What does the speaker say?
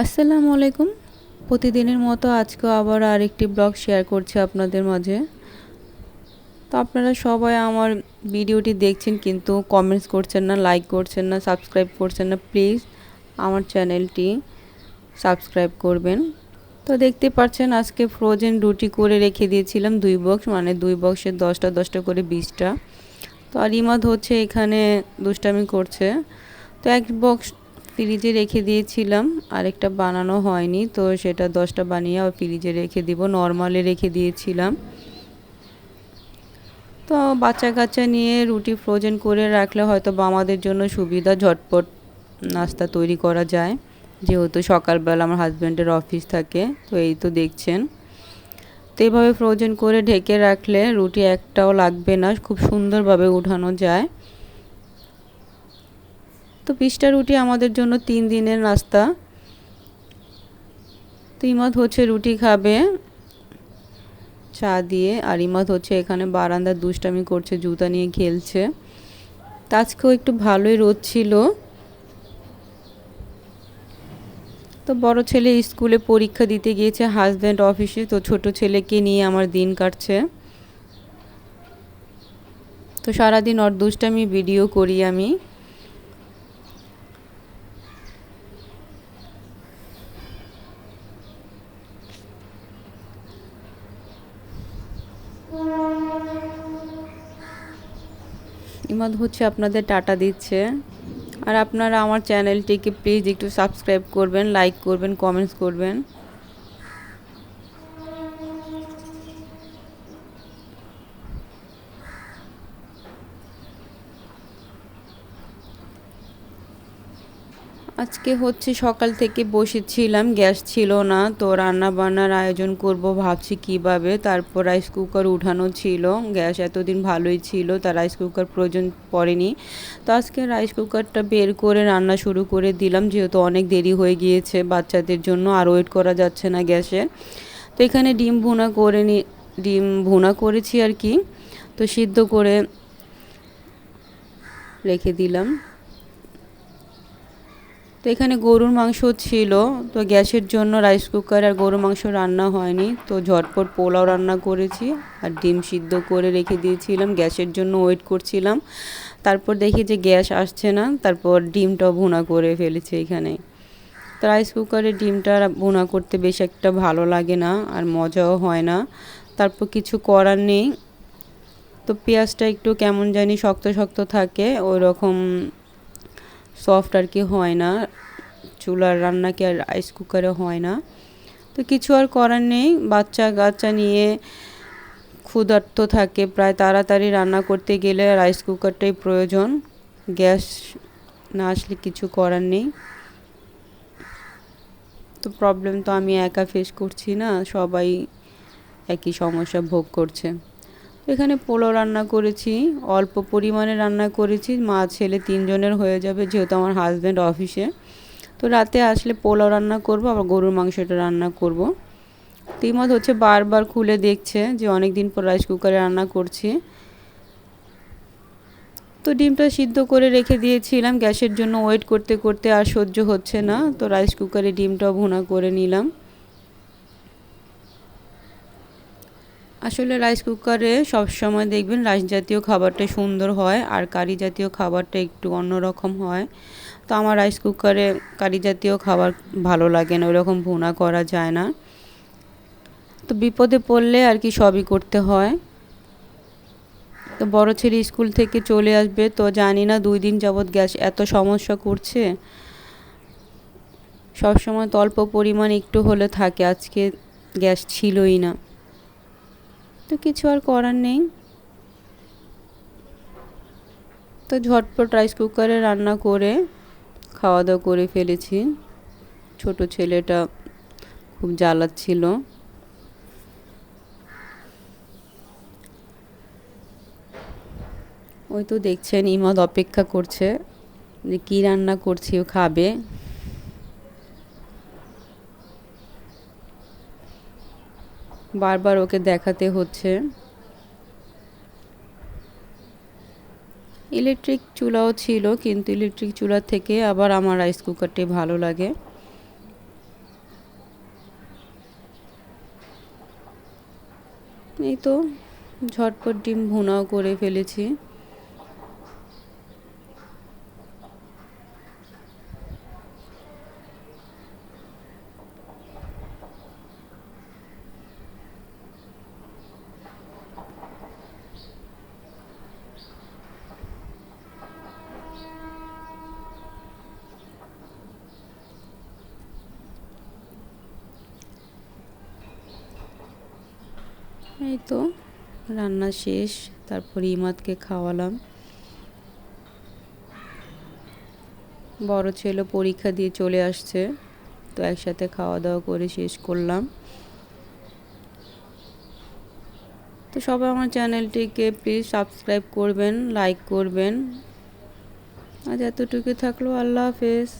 আসসালামু আলাইকুম। প্রতিদিনের মতো আজকেও আবার আরেকটি ব্লগ শেয়ার করছি আপনাদের মাঝে। তো আপনারা সবাই আমার ভিডিওটি দেখছেন কিন্তু কমেন্টস করছেন না লাইক করছেন না সাবস্ক্রাইব করছেন না প্লিজ আমার চ্যানেলটি সাবস্ক্রাইব করবেন। তো দেখতে পাচ্ছেন আজকে ফ্রোজেন রুটি করে রেখে দিয়েছিলাম দুই বক্স মানে দুই বক্সের দশটা দশটা করে বিশটা। তো আর ইমাদ হচ্ছে এখানে দুষ্টামি করছে। তো এক বক্স ফ্রিজে রেখে দিয়েছিলাম, আরেকটা বানানো হয়নি, তো সেটা দশটা বানিয়ে ফ্রিজে রেখে দিব, নর্মালে রেখে দিয়েছিলাম। তো বাচ্চা কাচ্চা নিয়ে রুটি ফ্রোজেন করে রাখলে হয়তো বা আমাদের জন্য সুবিধা, ঝটপট নাস্তা তৈরি করা যায়। যেহেতু সকালবেলা আমার হাজব্যান্ডের অফিস থাকে, তো এই তো দেখছেন। তো এইভাবে ফ্রোজেন করে ঢেকে রাখলে রুটি একটাও লাগবে না, খুব সুন্দরভাবে উঠানো যায়। তো পিসটা রুটি আমাদের জন্য তিন দিনের নাস্তা। তো ইমাদ হচ্ছে রুটি খাবে, চা দিয়ে, আর ইমাদ হচ্ছে এখানে বারান্দার দুষ্টামি করছে, জুতা নিয়ে খেলছে। তো আজকেও একটু ভালোই রোদ ছিল। তো বড় ছেলে স্কুলে পরীক্ষা দিতে গিয়েছে, হাজব্যান্ড অফিসে, তো ছোট ছেলেকে নিয়ে আমার দিন কাটছে। তো সারাদিন ওর দুষ্টামি ভিডিও করি আমি। ইমাদ হচ্ছে আপনাদের টাটা দিচ্ছে। আর আপনারা আমার চ্যানেলটিকে প্লিজ একটু সাবস্ক্রাইব করবেন, লাইক করবেন, কমেন্টস করবেন। আজকে হচ্ছে সকাল থেকে বসেছিলাম, গ্যাস ছিল না, তো রান্না বান্নার আয়োজন করব ভাবছি কীভাবে। তারপর রাইস কুকার উঠানো ছিল, গ্যাস এতদিন ভালোই ছিল, তার রাইস কুকার প্রয়োজন পড়েনি। তো আজকে রাইস কুকারটা বের করে রান্না শুরু করে দিলাম, যেহেতু অনেক দেরি হয়ে গিয়েছে বাচ্চাদের জন্য, আর ওয়েট করা যাচ্ছে না গ্যাসে। তো এখানে ডিম ভুনা করে নি, ডিম ভুনা করেছি আর কি। তো সিদ্ধ করে রেখে দিলাম। তো এখানে গরুর মাংস ছিল, তো গ্যাসের জন্য রাইস কুকার আর গরুর মাংস রান্না হয়নি। তো ঝটপট পোলাও রান্না করেছি আর ডিম সিদ্ধ করে রেখে দিয়েছিলাম, গ্যাসের জন্য ওয়েট করছিলাম। তারপর দেখি যে গ্যাস আসছে না, তারপর ডিমটাও ভুনা করে ফেলেছে এখানে। তো রাইস কুকারে ডিমটা ভুনা করতে বেশ একটা ভালো লাগে না আর মজাও হয় না। তারপর কিছু করার নেই। তো পেঁয়াজটা একটু কেমন জানি শক্ত শক্ত থাকে ওই রকম সফট আর কি হয় না। চুলার রান্না কি আর রাইস কুকারে হয় না। তো কিছু আর করার নেই। বাচ্চা কাচ্চা নিয়ে ক্ষুধার্ত থাকে। প্রায় তাড়াতাড়ি রান্না করতে গেলে রাইস কুকারটাই প্রয়োজন। গ্যাস না আসলে কিছু করার নেই। তো প্রবলেম তো আমি একা ফেস করছি না। সবাই একই সমস্যা ভোগ করছে। এখানে পোলাও রান্না করেছি, অল্প পরিমাণে রান্না করেছি। মা, ছেলে তিনজনের হয়ে যাবে, যেহেতু আমার হাজব্যান্ড অফিসে তো রাতে আসলে পোলাও রান্না করব, আবার গরুর মাংসটা রান্না করব। তিমত হচ্ছে বারবার খুলে দেখছে যে অনেক দিন পর রাইস কুকারে রান্না করছি। তো ডিমটা সিদ্ধ করে রেখে দিয়েছিলাম, গ্যাসের জন্য ওয়েট করতে করতে আর সহ্য হচ্ছে না। তো রাইস কুকারে ডিমটাও ভুনা করে নিলাম। আসলে রাইস কুকারে সবসময় দেখবেন রাইস জাতীয় খাবারটা সুন্দর হয়, আর কারি জাতীয় খাবারটা একটু অন্যরকম হয়। তো আমার রাইস কুকারে কারি জাতীয় খাবার ভালো লাগে না ওরকম ভুনা করা যায় না। তো বিপদে পড়লে আর কি সবই করতে হয়। তো বড় ছেলে স্কুল থেকে চলে আসবে, তো জানি না দুই দিন যাবৎ গ্যাস এত সমস্যা করছে। সবসময় তো অল্প পরিমাণ একটু হলে থাকে, আজকে গ্যাস ছিলই না। তো কিছু আর করার নেই। তো ঝটপট রাইস কুকারে রান্না করে খাওয়া দাওয়া করে ফেলেছি। ছোট ছেলেটা খুব জ্বালাচ্ছিল। ওই তো দেখছেন, ইমাদ অপেক্ষা করছে যে কী রান্না করছি, ও খাবে। বারবার ওকে দেখাতে হচ্ছে। ইলেকট্রিক চুলাও ছিল, কিন্তু ইলেকট্রিক চুলা থেকে আবার আমার রাইস কুকারটি ভালো লাগে। এই তো, ঝটপট ডিম ভুনাও করে ফেলেছি। এই তো, রান্না শেষ, তারপর ইমাদকে খাওয়ালাম। বড় ছেলে পরীক্ষা দিয়ে চলে আসছে, তো একসাথে খাওয়া দাওয়া করে শেষ করলাম। তো সবাই আমার চ্যানেলটিকে প্লিজ সাবস্ক্রাইব করবেন লাইক করবেন। আজ এতটুকু থাকল, আল্লাহ হাফেজ।